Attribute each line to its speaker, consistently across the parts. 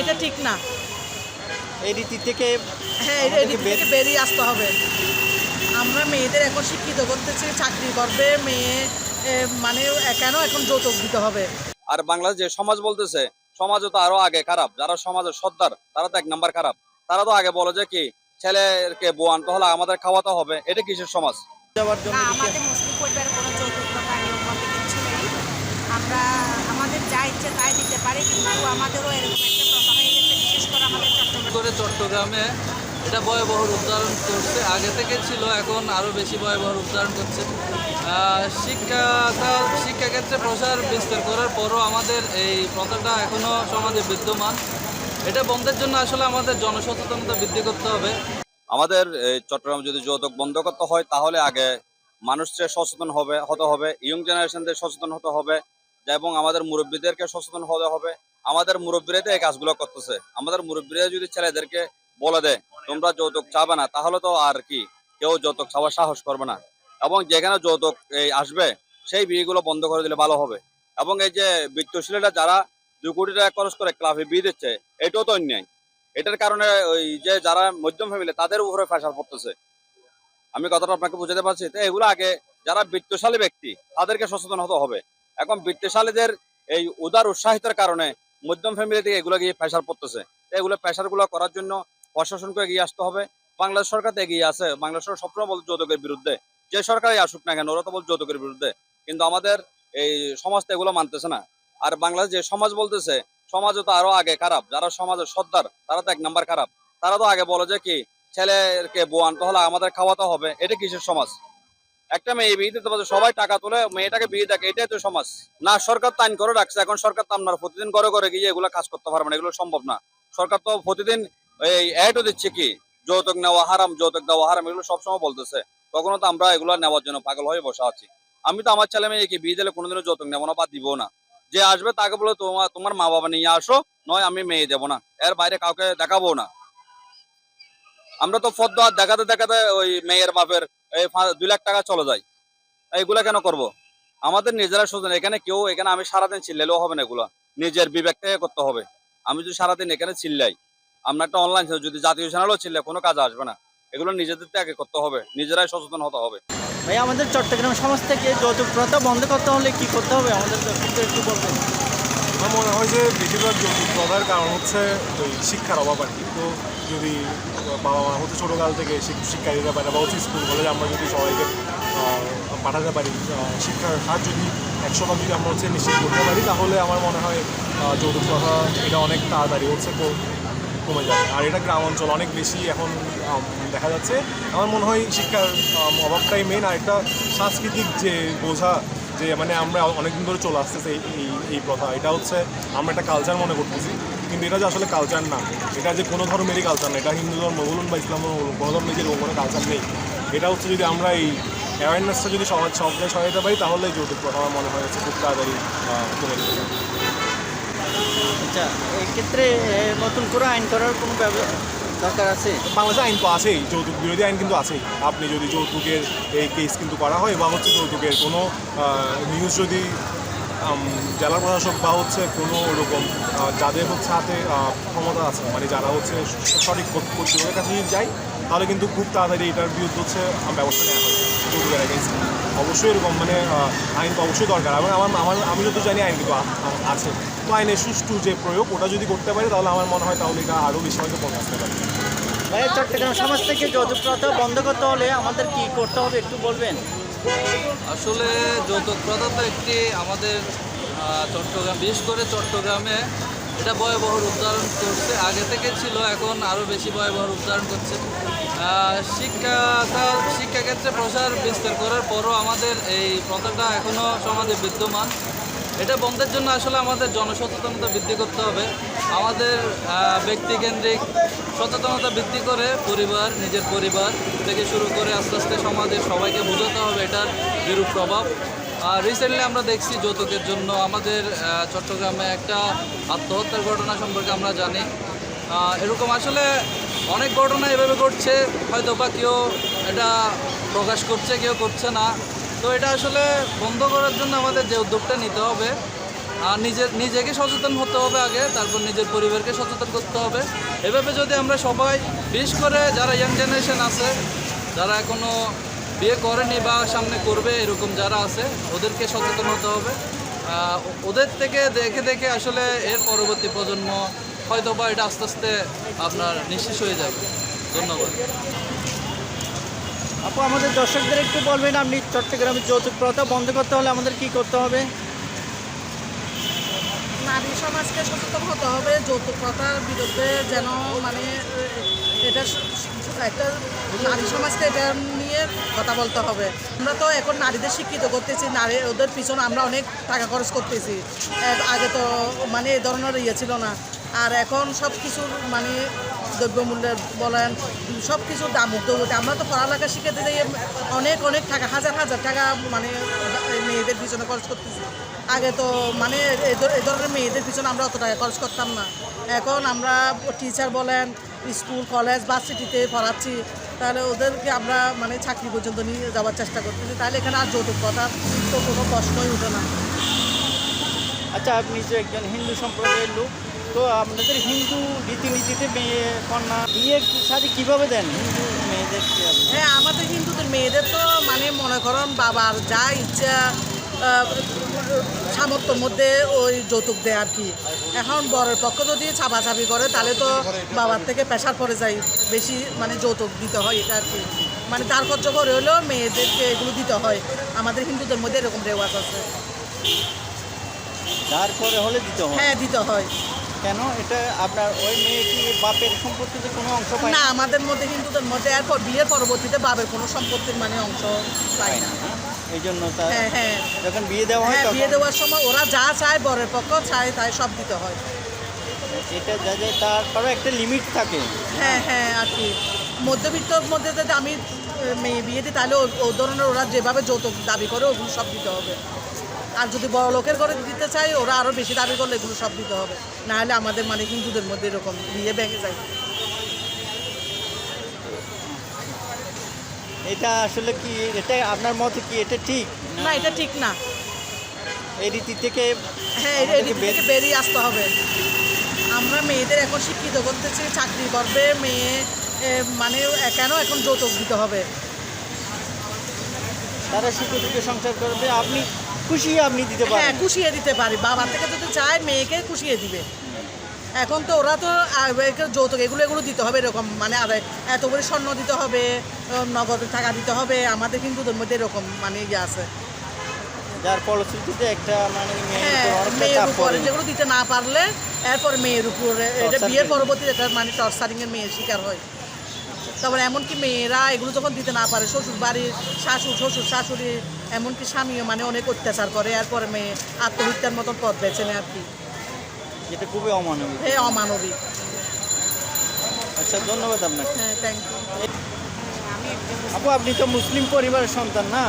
Speaker 1: এটা ঠিক না।
Speaker 2: এই রীতি থেকে
Speaker 1: হ্যাঁ থেকে বেরিয়ে আসতে হবে। আমরা মেয়েদের এখন শিক্ষিত করতেছি চাকরি করবে মেয়ে মানে কেন এখন যৌতুক দিতে হবে?
Speaker 3: আর বাংলাদেশ যে সমাজ বলতেছে সমাজও তো আরও আগে খারাপ। যারা সমাজের সর্দার তারা তো এক নাম্বার খারাপ। তারা তো আগে বলে যে কি ছেলেকে বউ আনতে হলে আমাদের খাওয়াতে হবে। এটা কিসের সমাজ?
Speaker 2: যাওয়ার জন্য
Speaker 4: আমাদের মুসলিম পরিবারের কোনো যৌতুক বলতে কিচ্ছু নেই। আমরা আমাদের যা ইচ্ছে তাই দিতে পারি কিন্তু আমাদেরও এরকম একটা প্রথা হয়ে গেছে বিশেষ করে চট্টগ্রাম
Speaker 5: এটা ভয়াবহ রূপ ধারণ করছে। আগে থেকে ছিল এখন আরও বেশি ভয়াবহ রূপ করছে। আহ, শিক্ষাটা শিক্ষাক্ষেত্রে প্রসার বিস্তার করার পরও আমাদের এই প্রথাটা এখনও সমাজে বিদ্যমান। এটা বন্ধের জন্য আসলে আমাদের জনসচেতনতা বৃদ্ধি করতে হবে।
Speaker 3: আমাদের চট্টগ্রাম যদি যৌতুক বন্ধ করতে হয় তাহলে আগে মানুষকে সচেতন হবে হতে হবে। ইয়ং জেনারেশনদের সচেতন হতে হবে। এবং আমাদের মুরব্বীদেরকে সচেতন হতে হবে। আমাদের মুরব্বীরা তো এই কাজগুলো করতেছে। আমাদের মুরব্বীরা যদি ছেলেদেরকে বলে দেয়, তোমরা যৌতুক চাবে না, তাহলে তো আর কি? কেউ যৌতুক চাওয়ার সাহস করবে না। এবং যেখানে যৌতুক আসবে, সেই বিয়েগুলো বন্ধ করে দিলে ভালো হবে। এবং এই যে বৃত্তশীলেরা যারা দুই কোটি টাকা খরচ করে ক্লাবে বিয়ে দিচ্ছে, এটাও তো অন্যায়। এটার কারণে ওই যে যারা মধ্যম ফ্যামিলি তাদের উপরে প্রেশার পড়তেছে। আমি কথাটা আপনাকে বুঝাতে পারছি? তো এগুলো আগে যারা বৃত্তশালী ব্যক্তি, তাদেরকে সচেতন হতে হবে। এখন বৃত্তিশালীদের এই উদার উৎসাহিতের কারণে মধ্যম ফ্যামিলি থেকে এগুলো গিয়ে প্রেশার পড়তেছে। এগুলো প্রেশারগুলো করার জন্য প্রশাসনকে এগিয়ে আসতে হবে। বাংলাদেশ সরকার তো এগিয়ে আছে। বাংলাদেশ সরকার সবসময় বলছে যৌতুকের বিরুদ্ধে। যে সরকারই আসুক না কেন, ওরা তো বলছে যৌতুকের বিরুদ্ধে। কিন্তু আমাদের এই সমাজ তো এগুলো মানতেছে না। আর বাংলাদেশ যে সমাজ বলতেছে, সমাজও তো আরও আগে খারাপ। যারা সমাজের সর্দার, তারা তো এক নাম্বার খারাপ। তারা তো আগে বলে যে কি, ছেলেকে বউ আনতে হলে আমাদের খাওয়াতে হবে। এটা কিসের সমাজ? একটা মেয়ে বিয়ে দিতে পারছে, সবাই টাকা তুলে, মেয়েটাকে বিয়ে দেখে, এটাই তো সমাজ। না, সরকার তো আইন করে রাখছে, এখন সরকার তো আপনার প্রতিদিন করে করে গিয়ে এগুলো কাজ করতে পারবে না, এগুলো সম্ভব না। সরকার তো প্রতিদিন এই অ্যাডও দিচ্ছে কি, যৌতুক নেওয়া হারাম, যৌতুক দেওয়া হারাম, এগুলো সবসময় বলতেছে। তখনও তো আমরা এগুলো নেওয়ার জন্য পাগল হয়ে বসে আছি। আমি তো আমার ছেলে মেয়েকে বিয়ে দিলে কোনোদিনও যৌতুক নেব না বা দিব না। যে আসবে তাকে বলে তোমার তোমার মা বাবা নিয়ে আসো, নয় আমি মেয়ে দেবো না। এর বাইরে কাউকে দেখাবো না। আমরা তো ফদ্দ দেখাতে দেখাতে ওই মেয়ের বাপের এই দুই লাখ টাকা চলে যায়। এইগুলা কেন করব? আমাদের নিজেরা সোজা এখানে কেউ, এখানে আমি সারাদিন চিল্লাইলেও হবে না এগুলা। নিজের বিবেক থেকে করতে হবে। আমি যদি সারাদিন এখানে চিল্লাই, আমরা একটা অনলাইন যদি জাতীয় চ্যানেলও চিল্লাই কোনো কাজ আসবে না। এগুলো নিজেদের থেকে করতে হবে, নিজেরাই সচেতন হতে হবে।
Speaker 2: ভাই, আমাদের চট্টগ্রাম সমাজ থেকে যৌতুক প্রথা বন্ধ করতে হলে কি করতে হবে? আমাদের একটু বলবেন।
Speaker 6: আমার মনে হয় যে বেশিরভাগ যৌতুক প্রথার কারণ হচ্ছে ওই শিক্ষার অভাব আর কি। তো যদি বাবা মা হচ্ছে ছোটোকাল থেকে শিক্ষা দিতে পারে বা হচ্ছে স্কুল কলেজে আমরা যদি সবাইকে পাঠাতে পারি শিক্ষার হার যদি একশো ভাগ যদি আমরা হচ্ছে নিশ্চিত করতে পারি, তাহলে আমার মনে হয় যৌতুক প্রথা এটা অনেক তাড়াতাড়ি হচ্ছে কমে যাবে। আর এটা গ্রাম অঞ্চল অনেক বেশি এখন দেখা যাচ্ছে। আমার মনে হয় শিক্ষার অভাবটাই মেন আর একটা সাংস্কৃতিক যে বোঝা যে মানে আমরা অনেকদিন ধরে চলে আসতেছে এই এই- প্রথা। এটা হচ্ছে আমরা একটা কালচার মনে করতেছি। কিন্তু এটা যে আসলে কালচার না, এটা যে কোনো ধর্মেরই কালচার না, এটা হিন্দু ধর্ম বলুন বা ইসলাম ধর্ম বলুন, কোনো ধর্মের যেরকম কোনো কালচার নেই। এটা হচ্ছে যদি আমরা এই অ্যাওয়ারনেসটা যদি সমাজ সব জায়গায় সহায়তা পাই, তাহলে যৌতুক প্রথা আমার মনে হয় হচ্ছে খুব তাড়াতাড়ি কমে পারে।
Speaker 2: আচ্ছা এক্ষেত্রে নতুন করে আইন করার কোনো দরকার আছে?
Speaker 6: বাংলাদেশে আইন তো আছেই, যৌতুক, বিরোধী আইন কিন্তু আছেই। আপনি যদি যৌতুকের এই কেস কিন্তু করা হয় বা হচ্ছে যৌতুকের কোনো নিউজ যদি জেলা প্রশাসক বা হচ্ছে কোনো ওরকম যাদের হচ্ছে হাতে ক্ষমতা আছে মানে যারা হচ্ছে সঠিক কর্তৃ- কর্তৃপক্ষের কাছে যদি যায়, তাহলে কিন্তু খুব তাড়াতাড়ি এটার বিরুদ্ধে হচ্ছে ব্যবস্থা নেওয়া হয় এগেন্স্ট অবশ্যই এরকম মানে আইন তো অবশ্যই দরকার। এবং আমার আমার আমি যত জানি আইন কিন্তু আছে। তো আইনের সুষ্ঠু যে প্রয়োগ ওটা যদি করতে পারি তাহলে আমার মনে হয় তাহলে এটা আরও বেশি হয়তো কমে আসতে পারে।
Speaker 2: চট্টগ্রাম সমাজ থেকে যৌতুক প্রথা বন্ধ করতে হলে আমাদের কি করতে হবে একটু বলবেন?
Speaker 5: আসলে যৌতুক প্রথা তো একটি আমাদের চট্টগ্রাম বিশেষ করে চট্টগ্রামে এটা ভয়াবহ রূপ ধারণ করছে। আগে থেকে ছিল এখন আরও বেশি ভয়াবহ রূপ ধারণ করছে। আহ, শিক্ষাটা শিক্ষাক্ষেত্রে প্রসার বিস্তার করার পরও আমাদের এই প্রথাটা এখনও সমাজে বিদ্যমান। এটা বন্ধের জন্য আসলে আমাদের জনসচেতনতা বৃদ্ধি করতে হবে। আমাদের ব্যক্তিকেন্দ্রিক সচেতনতা বৃদ্ধি করে পরিবার নিজের পরিবার থেকে শুরু করে আস্তে আস্তে সমাজের সবাইকে বোঝাতে হবে এটার বিরূপ প্রভাব। রিসেন্টলি আমরা দেখছি যৌতুকের জন্য আমাদের চট্টগ্রামে একটা আত্মহত্যার ঘটনা সম্পর্কে আমরা জানি। এরকম আসলে অনেক ঘটনা এভাবে ঘটছে হয়তো বা কেউ এটা প্রকাশ করছে, কেউ করছে না। তো এটা আসলে বন্ধ করার জন্য আমাদের যে উদ্যোগটা নিতে হবে, আর নিজের নিজেকে সচেতন হতে হবে আগে, তারপর নিজের পরিবারকে সচেতন করতে হবে। এভাবে যদি আমরা সবাই, বিশেষ করে যারা ইয়াং জেনারেশন আছে, যারা এখনও বিয়ে করেনি বা সামনে করবে এরকম যারা আছে, ওদেরকে সচেতন হতে হবে। ওদের থেকে দেখে দেখে আসলে এর পরবর্তী প্রজন্ম হয়তো বা এটা আস্তে আস্তে আপনার নিঃশেষ হয়ে যাবে। ধন্যবাদ।
Speaker 2: আপু, আমাদের দর্শকদের একটু বলবেন, আপনি চট্টগ্রামের যৌতুক প্রথা বন্ধ করতে হলে আমাদের কি করতে হবে?
Speaker 1: নারী সমাজকে সচেতন হতে হবে যৌতুক প্রথার বিরুদ্ধে যেন মানে এটা একটা নারী সমাজকে এটা নিয়ে কথা বলতে হবে। আমরা তো এখন নারীদের শিক্ষিত করতেছি, নারী, ওদের পিছনে আমরা অনেক টাকা খরচ করতেছি। আগে তো মানে এই ধরনের ইয়ে ছিল না। আর এখন সব কিছুর মানে দ্রব্যমূল্যের বলেন সব কিছুর দাম উঠে আমরা তো পড়ালেখা শিখাতে যাই অনেক অনেক টাকা, হাজার হাজার টাকা মানে মেয়েদের পিছনে খরচ করতেছি। আগে তো মানে এ এ ধরনের মেয়েদের পিছনে আমরা অত টাকা খরচ করতাম না। এখন আমরা টিচার বলেন স্কুল কলেজ ভার্সিটিতে পড়াচ্ছি তাহলে ওদেরকে আমরা মানে চাকরি পর্যন্ত নিয়ে যাওয়ার চেষ্টা করতেছি। তাহলে এখানে আর যৌতুক কথা তো কোনো প্রশ্নই উঠে না।
Speaker 2: আচ্ছা আপনি যে একজন হিন্দু সম্প্রদায়ের লোক তো আপনাদের হিন্দু রীতিনীতিতে মেয়ে কন্যা বিয়ে শাড়ি কীভাবে দেন? হিন্দু মেয়েদেরকে আপনি?
Speaker 1: হ্যাঁ আমাদের হিন্দুদের মেয়েদের তো মানে মনে করেন বাবার যা ইচ্ছা সামর্থ্যর মধ্যে ওই যৌতুক দেয় আর কি। এখন বরের পক্ষ যদি ছাপাছাপি করে তাহলে তো বাবার থেকে প্রেশার পড়ে যায় বেশি মানে যৌতুক দিতে হয় এটা আর কি। মানে তার খরচ করে হলেও মেয়েদেরকে এগুলো দিতে হয়। আমাদের হিন্দুদের মধ্যে এরকম রেওয়াজ আছে।
Speaker 2: তারপরে হলে দিতে হয়?
Speaker 1: হ্যাঁ দিতে হয়।
Speaker 2: কেন? এটা আপনার ওই মেয়ে কি বাপের সম্পত্তিতে কোনো অংশ পায়?
Speaker 1: না আমাদের মধ্যে হিন্দুদের মধ্যে এরপর বিয়ের পরবর্তীতে বাবের কোনো সম্পত্তির মানে অংশ পায় না।
Speaker 2: এই জন্য তার
Speaker 1: হ্যাঁ হ্যাঁ।
Speaker 2: যখন বিয়ে দেওয়া হয়
Speaker 1: হ্যাঁ বিয়ে দেওয়ার সময় ওরা যা চায় বরের পক্ষ চায় তাই সব দিতে হয়।
Speaker 2: এটা যা যায় তারপরে একটা লিমিট থাকে।
Speaker 1: হ্যাঁ হ্যাঁ আর কি। মধ্যবিত্তর মধ্যে যদি আমি মেয়ে বিয়ে দিই তাহলে ও- ধরনের ওরা যেভাবে যৌতুক দাবি করে ওগুলো সব দিতে হবে। আর যদি বড় লোকের ঘরে দিতে চাই ওরা আরও বেশি দাবি করলে এগুলো সব দিতে হবে। নাহলে আমাদের মানে হিন্দুদের মধ্যে এরকম বিয়ে ভেঙে যায়।
Speaker 2: এটা আসলে কি এটা আপনার মতে কি এটা ঠিক?
Speaker 1: না এটা ঠিক না।
Speaker 2: এই রীতি থেকে
Speaker 1: হ্যাঁ থেকে বেরিয়ে আসতে হবে। আমরা মেয়েদের এখন শিক্ষিত করতেছি চাকরি করবে মেয়ে মানে কেন এখন যৌতুক দিতে হবে?
Speaker 2: তারা দুঃখে সংসার করবে আপনি খুশি আপনি দিতে
Speaker 1: হ্যাঁ
Speaker 2: পারেন।
Speaker 1: খুশিয়ে দিতে পারি। বাবা থেকে যদি চায় মেয়েকে খুশিয়ে দিবে। এখন তো ওরা তো যৌতুক এগুলো এগুলো দিতে হবে এরকম মানে আর এত করে স্বর্ণ দিতে হবে নগদ টাকা দিতে হবে আমাদের হিন্দুদের মধ্যে এরকম মানে ইয়ে আছে।
Speaker 2: যার ফলশ্রুতিতে একটা মানে মেয়ের
Speaker 1: হ্যাঁ
Speaker 2: উপর
Speaker 1: উপরে যেগুলো দিতে না পারলে এরপর মেয়ের উপরে এটা বিয়ের
Speaker 2: করে।
Speaker 1: পরবর্তী এটা মানে টর্চারিং এর মেয়ের শিকার হয়। তারপরে এমনকি মেয়েরা এগুলো যখন দিতে না পারে শ্বশুর বাড়ির শাশুড় শ্বশুর শাশুড়ি এমনকি স্বামীও মানে অনেক অত্যাচার করে এরপরে মেয়ে আত্মহত্যার মতন পথ বেছে নেয় আর কি।
Speaker 2: যেটা খুবই অমানবিক।
Speaker 1: হে অমানবিক।
Speaker 2: আচ্ছা ধন্যবাদ আপনাকে।
Speaker 1: হ্যাঁ থ্যাংক ইউ
Speaker 2: আপু আপনি তো মুসলিম পরিবারের সন্তান না?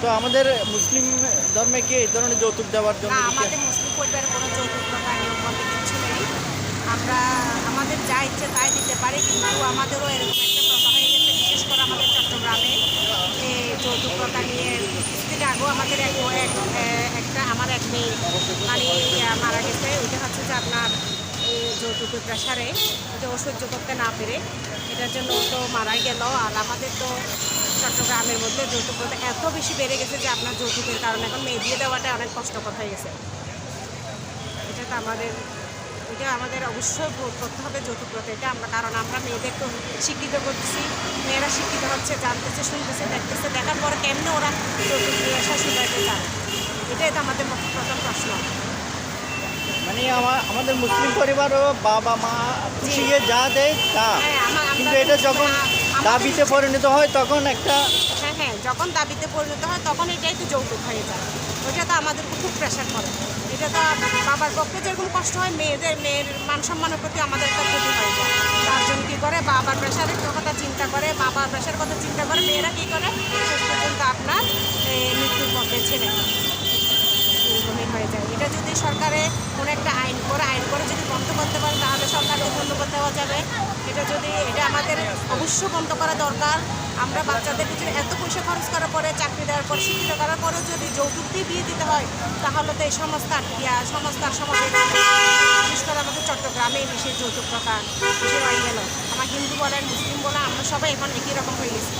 Speaker 2: তো আমাদের মুসলিম ধর্মে কি এই ধরনের যৌতুক দেওয়ার জন্য
Speaker 4: আমাদের মুসলিম পরিবারে কোনো যৌতুক প্রথা নিয়ম বলতে নেই। আমরা আমাদের যা ইচ্ছে তাই দিতে পারি কিন্তু আমাদেরও এরকম একটা প্রথা হয়ে গেছে বিশেষ করে আমাদের চট্টগ্রামে। এই যৌতুক প্রথা নিয়ে কিছুদিন আগেও আমাদের এক মেয়ে মানে মারা গেছে। ওইটা হচ্ছে যে আপনার যৌতুকের প্রেশারে ওটা ও সহ্য করতে না পেরে। এটার জন্য তো মারাই গেল। আর আমাদের তো চট্টগ্রামের মধ্যে যৌতুক এত বেশি বেড়ে গেছে যে আপনার যৌতুকের কারণে এখন মেয়ে বিয়ে দেওয়াটা অনেক কষ্টকর হয়ে গেছে। এটা তো আমাদের, এটা আমাদের অবশ্যই করতে হবে যৌতুক প্রথা এটা আমরা, কারণ আমরা মেয়েদের তো শিক্ষিত করতেছি। মেয়েরা শিক্ষিত হচ্ছে, জানতেছে, শুনতেছে, দেখতেছে। দেখার পরে কেমনে ওরা যৌতুক নিয়ে শ্বশুর বাড়িতে যায় এটাই তো আমাদের প্রথম প্রশ্ন।
Speaker 2: মানে আমার আমাদের মুসলিম পরিবারও বাবা মা খুশিয়ে যা দেয় তা।
Speaker 4: হ্যাঁ,
Speaker 2: কিন্তু এটা যখন দাবিতে পরিণত হয় তখন একটা
Speaker 4: হ্যাঁ হ্যাঁ যখন দাবিতে পরিণত হয় তখন এটাই তো যৌতুক হয়ে যায়। ওইটা তো আমাদের খুব প্রেশার পড়ে এটা তো বাবার পক্ষে যেরকম কষ্ট হয় মেয়েদের মেয়ের মান সম্মানের প্রতি আমাদের একটা ক্ষতি হয়ে। যায় তার জন্য কী করে? বাবার প্রেশারের কথা চিন্তা করে বাবার প্রেশার কথা চিন্তা করে মেয়েরা কী করে? যদি সরকারে কোনো একটা আইন করে আইন করে যদি বন্ধ করতে পারে, তাহলে সরকারকে ধন্যবাদ দেওয়া যাবে। এটা যদি, এটা আমাদের অবশ্য বন্ধ করা দরকার। আমরা বাচ্চাদের পিছনে এত পয়সা খরচ করার পরে, চাকরি দেওয়ার পর, শিক্ষিত করার পরে যদি যৌতুক দিয়ে বিয়ে দিতে হয়, তাহলে তো এই সমস্ত ইয়া সমস্ত সমাজে বিশেষ করে আমাদের চট্টগ্রামে বেশি যৌতুক প্রথা বেশি হয়ে গেল। আমার হিন্দু বলেন, মুসলিম বলেন, আমরা সবাই এখন একই রকম হয়ে গেছি।